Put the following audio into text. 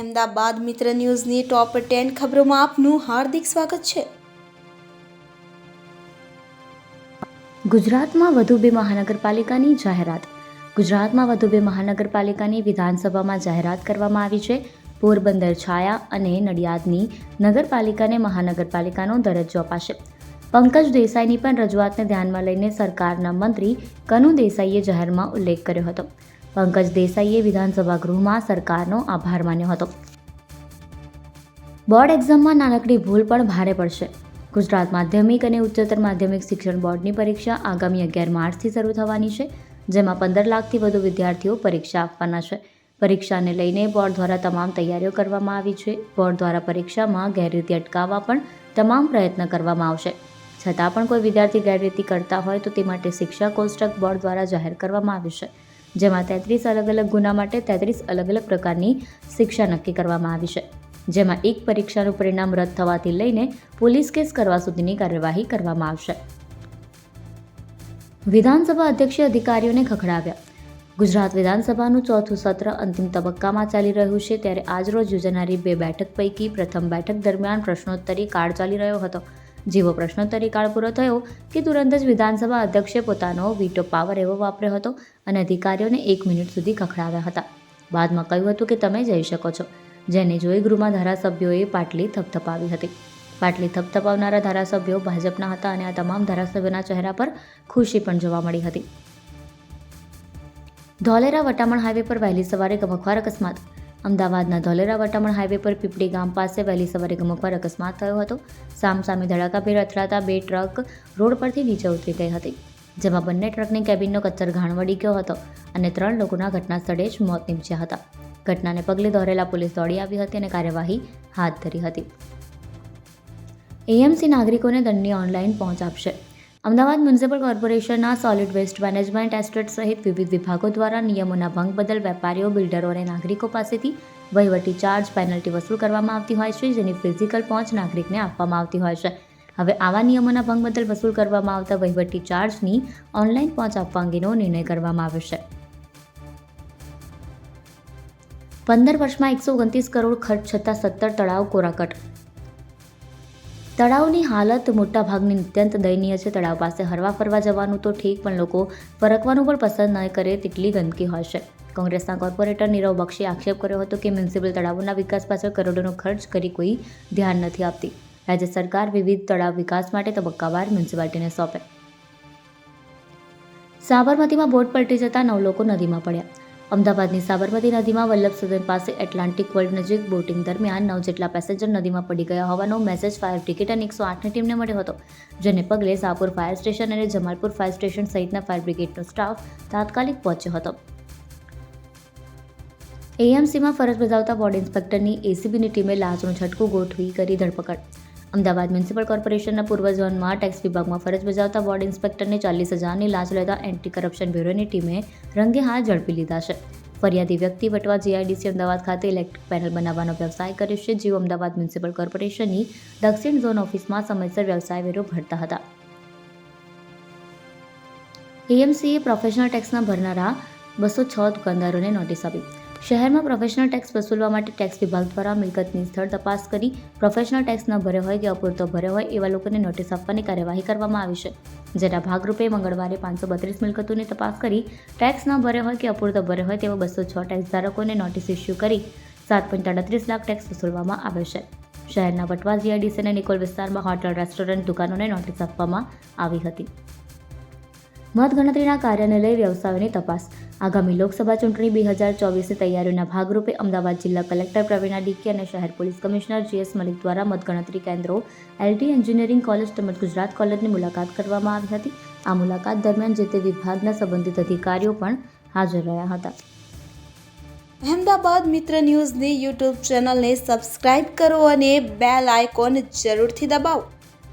અમદાવાદ મિત્ર ન્યૂઝની top ten ખબરોમાં આપનું હાર્દિક સ્વાગત છે. ગુજરાતમાં વધુ બે મહાનગરપાલિકાની જાહેરાત. ગુજરાતમાં વધુ બે મહાનગરપાલિકાની વિધાનસભામાં જાહેરાત કરવામાં આવી છે. પોરબંદર છાયા અને નડિયાદની નગરપાલિકાને મહાનગરપાલિકાનો દરજ્જો અપાશે. પંકજ દેસાઈની પણ રજૂઆતને ધ્યાનમાં લઈને સરકારના મંત્રી કનુ દેસાઈએ જાહેરમાં ઉલ્લેખ કર્યો હતો. પંકજ દેસાઈએ વિધાનસભા ગૃહમાં સરકારનો આભાર માન્યો હતો. બોર્ડ એક્ઝામમાં નાનકડી ભૂલ પણ ભારે પડશે. ગુજરાત માધ્યમિક અને ઉચ્ચતર માધ્યમિક શિક્ષણ બોર્ડની પરીક્ષા આગામી અગિયાર માર્ચથી શરૂ થવાની છે, જેમાં પંદર લાખથી વધુ વિદ્યાર્થીઓ પરીક્ષા આપવાના છે. પરીક્ષાને લઈને બોર્ડ દ્વારા તમામ તૈયારીઓ કરવામાં આવી છે. બોર્ડ દ્વારા પરીક્ષામાં ગેરરીતિ અટકાવવા પણ તમામ પ્રયત્ન કરવામાં આવશે. છતાં પણ કોઈ વિદ્યાર્થી ગેરરીતિ કરતા હોય તો તે માટે શિક્ષા કોષ્ટક બોર્ડ દ્વારા જાહેર કરવામાં આવ્યું છે. જેમાં તેત્રીસ અલગ અલગ ગુના માટે તેત્રીસ અલગ અલગ પ્રકારની શિક્ષા નક્કી કરવામાં આવી છે. જેમાં એક પરીક્ષાનું પરિણામ રદ થવાથી લઈને પોલીસ કેસ કરવા સુધીની કાર્યવાહી કરવામાં આવશે. વિધાનસભા અધ્યક્ષે અધિકારીઓને ખખડાવ્યા. ગુજરાત વિધાનસભાનું ચોથું સત્ર અંતિમ તબક્કામાં ચાલી રહ્યું છે, ત્યારે આજરોજ યોજાનારી બે બેઠક પૈકી પ્રથમ બેઠક દરમિયાન પ્રશ્નોત્તરી કાળ ચાલી રહ્યો હતો. જેવો પ્રશ્નોત્તરી કાળ પૂરો થયો કે તુરંત જ વિધાનસભા અધ્યક્ષે પોતાનો વીટો પાવર એવો વાપર્યો હતો અને અધિકારીઓને એક મિનિટ સુધી ખખડાવ્યા હતા. બાદમાં કહ્યું હતું કે તમે જઈ શકો છો. જેને જોઈ ગૃહમાં ધારાસભ્યોએ પાટલી થપથપાવી હતી. પાટલી થપથપાવનારા ધારાસભ્યો ભાજપના હતા અને આ તમામ ધારાસભ્યોના ચહેરા પર ખુશી પણ જોવા મળી હતી. ધોલેરા વટામણ હાઈવે પર વહેલી સવારે ગમખવાર અકસ્માત અમદાવાદના ધોલેરા વટામણ હાઈવે પર પીપળી ગામ પાસે વહેલી સવારે ગમકવાર અકસ્માત થયો હતો. સામસામે ધડાકાભેર અથડાતા બે ટ્રક રોડ પરથી નીચે ઉતરી ગઈ હતી, જેમાં બંને ટ્રકની કેબિનનો કચ્છર ઘાણ વળી ગયો હતો અને ત્રણ લોકોના ઘટના સ્થળે જ મોત નીપજ્યા હતા. ઘટનાને પગલે દોરેલા પોલીસ દોડી આવી હતી અને કાર્યવાહી હાથ ધરી હતી. એએમસી નાગરિકોને દંડની ઓનલાઈન પહોંચ આપશે. અમદાવાદ મ્યુનિસિપલ કોર્પોરેશનના સોલિડ વેસ્ટ મેનેજમેન્ટ એસ્ટેટ સહિત વિવિધ વિભાગો દ્વારા નિયમોના ભંગ બદલ વેપારીઓ, બિલ્ડરો અને નાગરિકો પાસેથી વહીવટી ચાર્જ પેનલ્ટી વસૂલ કરવામાં આવતી હોય છે, જેની ફિઝિકલ પહોંચ નાગરિકને આપવામાં આવતી હોય છે. હવે આવા નિયમોના ભંગ બદલ વસૂલ કરવામાં આવતા વહીવટી ચાર્જની ઓનલાઈન પહોંચ આપવા અંગેનો નિર્ણય કરવામાં આવ્યો છે. પંદર વર્ષમાં એકસો ઓગણત્રીસ કરોડ ખર્ચ છતાં સત્તર તળાવ કોરાકટ તળાવની હાલત મોટાભાગની અત્યંત દયનીય છે. તળાવ પાસે હરવા ફરવા જવાનું તો ઠીક, પણ લોકો ફરકવાનું પણ પસંદ ન કરે તેટલી ગંદકી છે. કોંગ્રેસના કોર્પોરેટર નીરવ બક્ષીએ આક્ષેપ કર્યો હતો કે મ્યુનિસિપલ તળાવોના વિકાસ પાછળ કરોડોનો ખર્ચ કરી કોઈ ધ્યાન નથી આપતી. રાજ્ય સરકાર વિવિધ તળાવ વિકાસ માટે તબક્કાવાર મ્યુનિસિપાલિટીને સોંપે. સાબરમતીમાં બોટ પલટી જતા નવ લોકો નદીમાં પડ્યા. અમદાવાદની સાબરમતી નદીમાં વલ્લભ સદન પાસે એટલાન્ટિક વર્લ્ડ નજીક બોટિંગ દરમિયાન નવ જેટલા પેસેન્જર નદીમાં પડી ગયા હોવાનો મેસેજ ફાયર બ્રિગેડ અને એકસો આઠની ટીમને મળ્યો હતો, જેને પગલે સાપુર ફાયર સ્ટેશન અને જમાલપુર ફાયર સ્ટેશન સહિતના ફાયર બ્રિગેડનો સ્ટાફ તાત્કાલિક પહોંચ્યો હતો. એએમસીમાં ફરજ બજાવતા બોર્ડ ઇન્સ્પેક્ટરની એસીબીની ટીમે લાંચનો છટકું ગોઠવી કરી ધરપકડ. અમદાવાદ મ્યુનિસિપલ કોર્પોરેશનના પૂર્વ ઝોનમાં ટેક્સ વિભાગમાં ફરજ બજાવતા વોર્ડ ઇન્સ્પેક્ટરને ચાલીસ હજારની લાંચ લેતા એન્ટી કરપ્શન બ્યુરોની ટીમે રંગે હાથ ઝડપી લીધા છે. ફરિયાદી વ્યક્તિ વટવા જીઆઈડીસી અમદાવાદ ખાતે ઇલેક્ટ્રિક પેનલ બનાવવાનો વ્યવસાય કર્યો છે, જેઓ અમદાવાદ મ્યુનિસિપલ કોર્પોરેશનની દક્ષિણ ઝોન ઓફિસમાં સમયસર વ્યવસાય વેરો ભરતા હતા. એએમસીએ પ્રોફેશનલ ટેક્સના ભરનારા બસો છ દુકાનદારોને નોટિસ આપી. શહેરમાં પ્રોફેશનલ ટેક્સ વસૂલવા માટે ટેક્સ વિભાગ દ્વારા મિલકતની સ્થળ તપાસ કરી પ્રોફેશનલ ટેક્સ ન ભર્યો હોય કે અપૂરતો ભર્યો હોય એવા લોકોને નોટિસ આપવાની કાર્યવાહી કરવામાં આવી છે. જેના ભાગરૂપે મંગળવારે પાંચસો બત્રીસ મિલકતોની તપાસ કરી ટેક્સ ન ભર્યો હોય કે અપૂરતો ભર્યો હોય તેવા બસો છ ટેક્સ ધારકોને નોટિસ ઇસ્યુ કરી સાત પોઈન્ટ અડત્રીસ લાખ ટેક્સ વસૂલવામાં આવ્યો છે. શહેરના વટવા જીઆઈડીસી અને નિકોલ વિસ્તારમાં હોટલ, રેસ્ટોરન્ટ, દુકાનોને નોટિસ આપવામાં આવી હતી. મતગણતરીના કાર્યને લઈ વ્યવસાયોની તપાસ. આગામી લોકસભા ચૂંટણી બે હજાર ચોવીસની તૈયારીઓના ભાગરૂપે અમદાવાદ જિલ્લા કલેક્ટર પ્રવીણા ડીકે અને શહેર પોલીસ કમિશનર જીએસ મલિક દ્વારા મતગણતરી કેન્દ્રો, એલટી એન્જિનિયરિંગ કોલેજ તેમજ ગુજરાત કોલેજની મુલાકાત કરવામાં આવી હતી. આ મુલાકાત દરમિયાન જે તે વિભાગના સંબંધિત અધિકારીઓ પણ હાજર રહ્યા હતા. અહેમદાબાદ મિત્ર ન્યૂઝની યુટ્યુબ ચેનલને સબસ્ક્રાઇબ કરો અને બેલ આઇકોન જરૂરથી દબાવો.